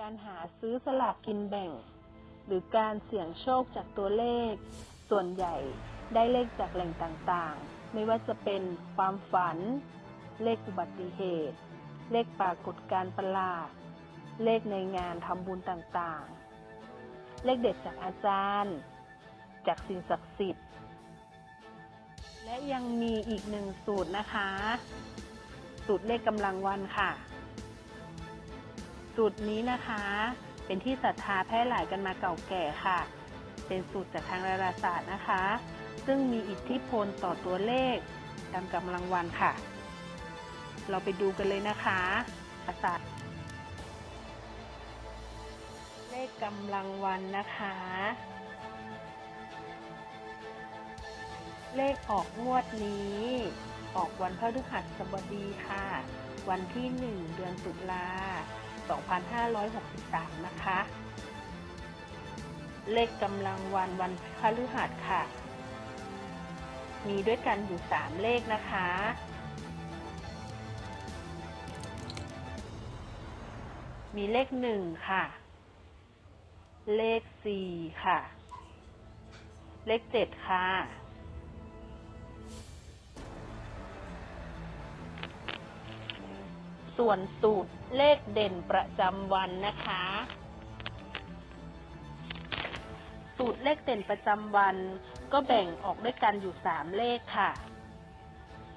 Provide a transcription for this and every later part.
การหาซื้อสลากกินแบ่ง หรือการเสี่ยงโชคจากตัวเลข ส่วนใหญ่ได้เลขจากแหล่งต่างๆ ไม่ว่าจะเป็นความฝัน เลขอุบัติเหตุ เลขปรากฏการณ์ประหลาด เลขในงานทำบุญต่างๆ เลขเด็ดจากอาจารย์ จากสิ่งศักดิ์สิทธิ์ และยังมีอีกหนึ่งสูตรนะคะ สูตรเลขกำลังวันค่ะ สูตรนี้นะคะ เป็นที่ศรัทธาแพร่หลายกันมาเก่าแก่ค่ะ เป็นสูตรจากทางดาราศาสตร์นะคะ ซึ่งมีอิทธิพลต่อตัวเลขตามกำลังวันค่ะ เราไปดูกันเลยนะคะศาสตร์เลขกำลังวันนะคะ เลขออกงวดนี้ ออกวันพฤหัสบดีค่ะ วันที่ 1 เดือนตุลา 2563 นะคะ เลขกำลังวันวันพฤหัสค่ะ มีด้วยกันอยู่ 3 เลขนะคะ มีเลข 1 ค่ะ เลข 4 ค่ะ เลข 7 ค่ะ ส่วนสูตรเลขเด่นประจำวันนะคะ สูตรเลขเด่นประจำวัน ก็แบ่งออกด้วยกันอยู่3เลขค่ะ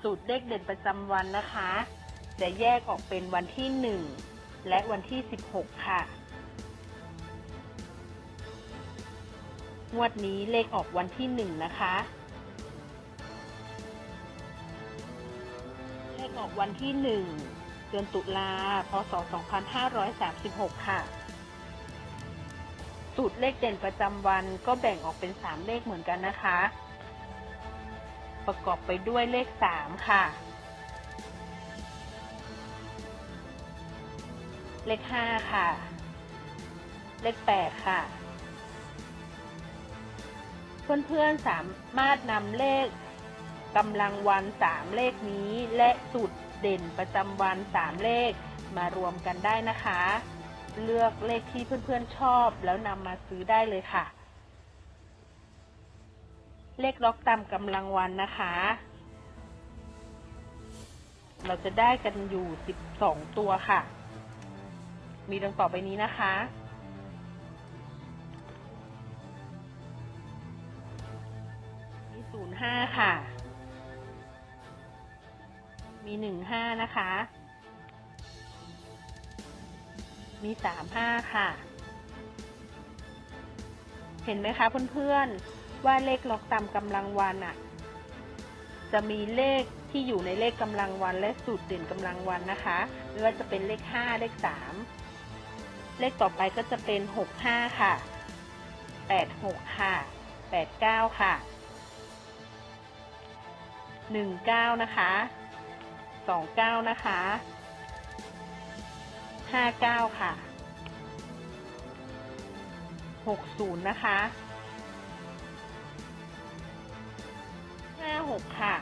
สูตรเลขเด่นประจำวันนะคะ จะแยกออกเป็นวันที่1และวันที่16ค่ะงวดนี้เลขออกวันที่1นะคะ เลขออกวันที่1 เดือนตุลา พศ 2536 ค่ะ สูตรเลขเด่นประจำวันก็แบ่งออกเป็น 3 เลขเหมือนกันนะคะ ประกอบไปด้วยเลข 3 ค่ะ เลข 5 ค่ะ เลข 8 ค่ะ เพื่อนๆสามารถนำเลขกำลังวัน 3 เลขนี้และสูตร เด่นประจำวัน 3 เลขมารวมกันได้นะคะ เลือกเลขที่เพื่อนๆชอบแล้วนำมาซื้อได้เลยค่ะ เลขล็อกตามกำลังวันนะคะ เราจะได้กันอยู่ 12 ตัวค่ะ มีดังต่อไปนี้นะคะมี05 ค่ะ มี15นะคะ มี35ค่ะ เห็นไหมคะเพื่อนๆ ว่าเลขล็อกตามกำลังวันอะจะมีเลขที่อยู่ในเลขกำลังวันและสูตรเด่นกำลังวันนะคะ ไม่ว่าจะเป็นเลข5เลข3เลขต่อไปก็จะเป็น65ค่ะ86ค่ะ89ค่ะ19นะคะ สองเก้านะคะห้าเก้าค่ะหกศูนย์นะคะห้าหกค่ะ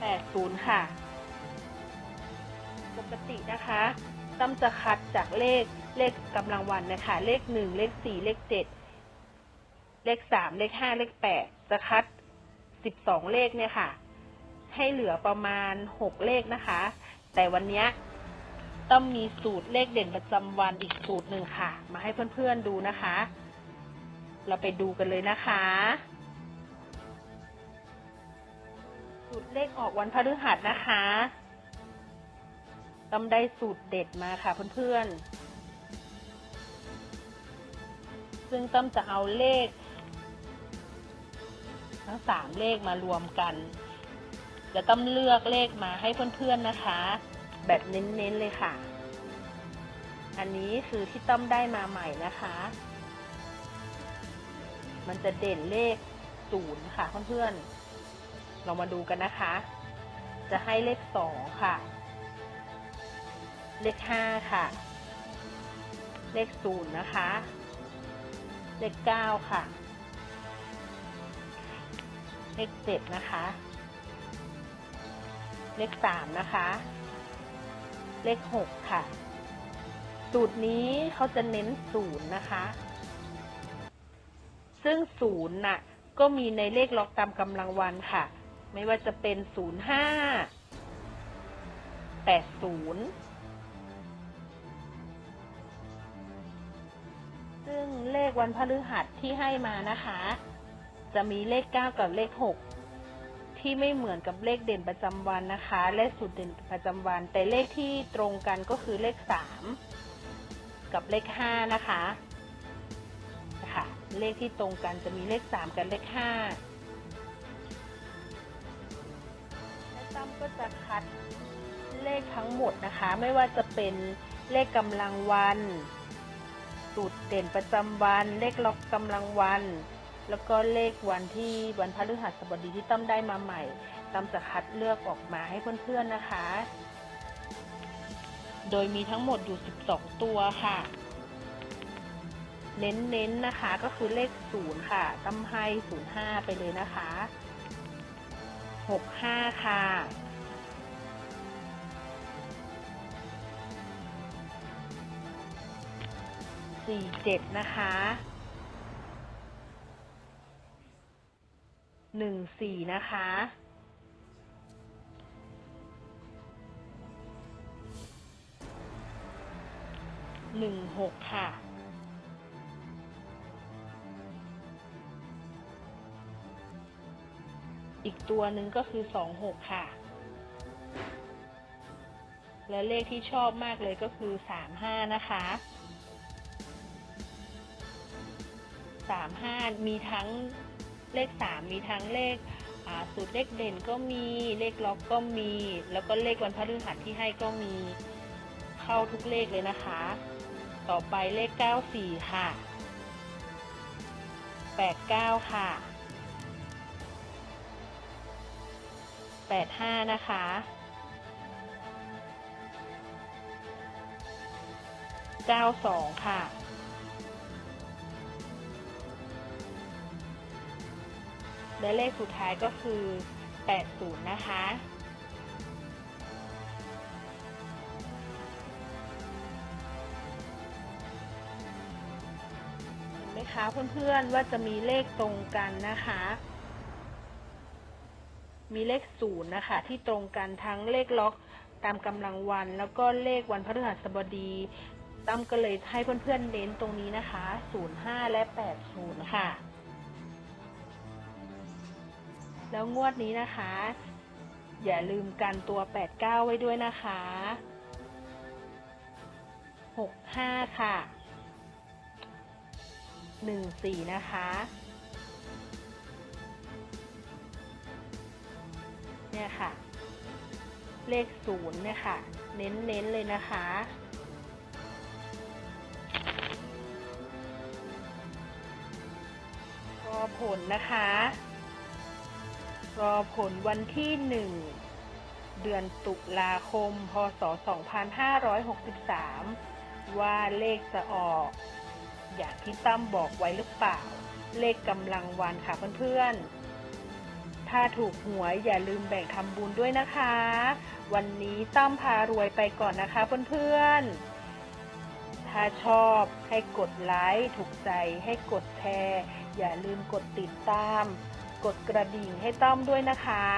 แปดศูนย์ค่ะ ปกตินะคะต้องจะคัดจากเลขเลขกำลังวันนะคะ เลขหนึ่งเลขสี่เลขเจ็ดเลขสามเลขห้าเลขแปดจะคัดสิบสองเลขเนี่ยค่ะ ให้เหลือประมาณ 6 เลขนะคะ แต่วันนี้ต้องมีสูตรเลขเด่นประจำวันอีกสูตรหนึ่งค่ะ มาให้เพื่อนๆดูนะคะ เราไปดูกันเลยนะคะ สูตรเลขออกวันพฤหัสนะคะต้องได้สูตรเด็ดมาค่ะเพื่อนๆ ซึ่งต้อมจะเอาเลข ทั้งสามเลขมารวมกัน จะต้องเลือกเลขมาให้เพื่อนๆนะคะ แบบเน้นๆเลยค่ะ อันนี้คือที่ต้อมได้มาใหม่นะคะ มันจะเด่นเลขศูนย์ค่ะเพื่อนๆเรามาดูกันนะคะ จะให้เลขสองค่ะ เลขห้าค่ะ เลขศูนย์นะคะ เลขเก้าค่ะ เลขเจ็ดนะคะ เลขสามนะคะ เลขหกค่ะ สูตรนี้เขาจะเน้นศูนย์นะคะ ซึ่งศูนย์น่ะ ก็มีในเลขล็อกตามกำลังวันค่ะ ไม่ว่าจะเป็นศูนย์ห้าแปดศูนย์ซึ่งเลขวันพฤหัสที่ให้มานะคะ จะมีเลข9กับเลข6 ที่ไม่เหมือนกับเลขเด่นประจำวันนะคะ เลขสูตรเด่นประจำวัน แต่เลขที่ตรงกันก็คือเลข 3 กับเลข 5 นะคะนะคะเลขที่ตรงกันจะมีเลข 3 กับเลข 5 และตั้มก็จะคัดเลขทั้งหมดนะคะ ไม่ว่าจะเป็นเลขกำลังวัน สูตรเด่นประจำวัน เลขล็อกกำลังวัน แล้วก็เลขวันที่วันพฤหัสบดีที่ตั้มได้มาใหม่ตั้มจะคัดเลือกออกมาให้เพื่อนๆนะคะ โดยมีทั้งหมดอยู่ 12 ตัวค่ะ เน้นๆนะคะก็คือเลข 0 ค่ะตั้มให้ 05 ไปเลยนะคะ 65 ค่ะสี่เจ็ดนะคะ หนึ่งสี่นะคะ หนึ่งหกค่ะ อีกตัวหนึ่งก็คือสองหกค่ะ และเลขที่ชอบมากเลยก็คือสามห้านะคะสามห้ามีทั้ง เลขสามมีทั้งเลขสูตรเลขเด่นก็มีเลขล็อกก็มี แล้วก็เลขวันพฤหัสที่ให้ก็มี เข้าทุกเลขเลยนะคะ ต่อไปเลขเก้าสี่ค่ะแปดเก้าค่ะแปดห้านะคะเก้าสองค่ะ และเลขสุดท้ายก็คือ 80 นะคะ เห็นไหมคะเพื่อนๆว่าจะมีเลขตรงกันนะคะ มีเลขศูนย์นะคะ ที่ตรงกันทั้งเลขล็อกตามกำลังวัน แล้วก็เลขวันพฤหัสบดีตั้มก็เลยให้เพื่อนๆเน้นตรงนี้นะคะ 05 และ 80 ค่ะ แล้วงวดนี้นะคะ อย่าลืมกันตัว 89 ไว้ด้วยนะคะ 65 ค่ะ 14 นะคะ เนี่ยค่ะ เลขศูนย์เนี่ยค่ะ เน้นๆเลยนะคะรอผลนะคะ รอผลวันที่ 1 เดือนตุลาคม พศ 2563 ว่าเลขจะออก อย่างที่ตั้มบอกไว้หรือเปล่า เลขกำลังวันค่ะเพื่อนๆ ถ้าถูกหวยอย่าลืมแบ่งทำบุญด้วยนะคะ วันนี้ตั้มพารวยไปก่อนนะคะเพื่อนๆถ้าชอบให้กดไลค์ ถูกใจให้กดแชร์ อย่าลืมกดติดตาม กดกระดิ่งให้ต้อมด้วยนะคะ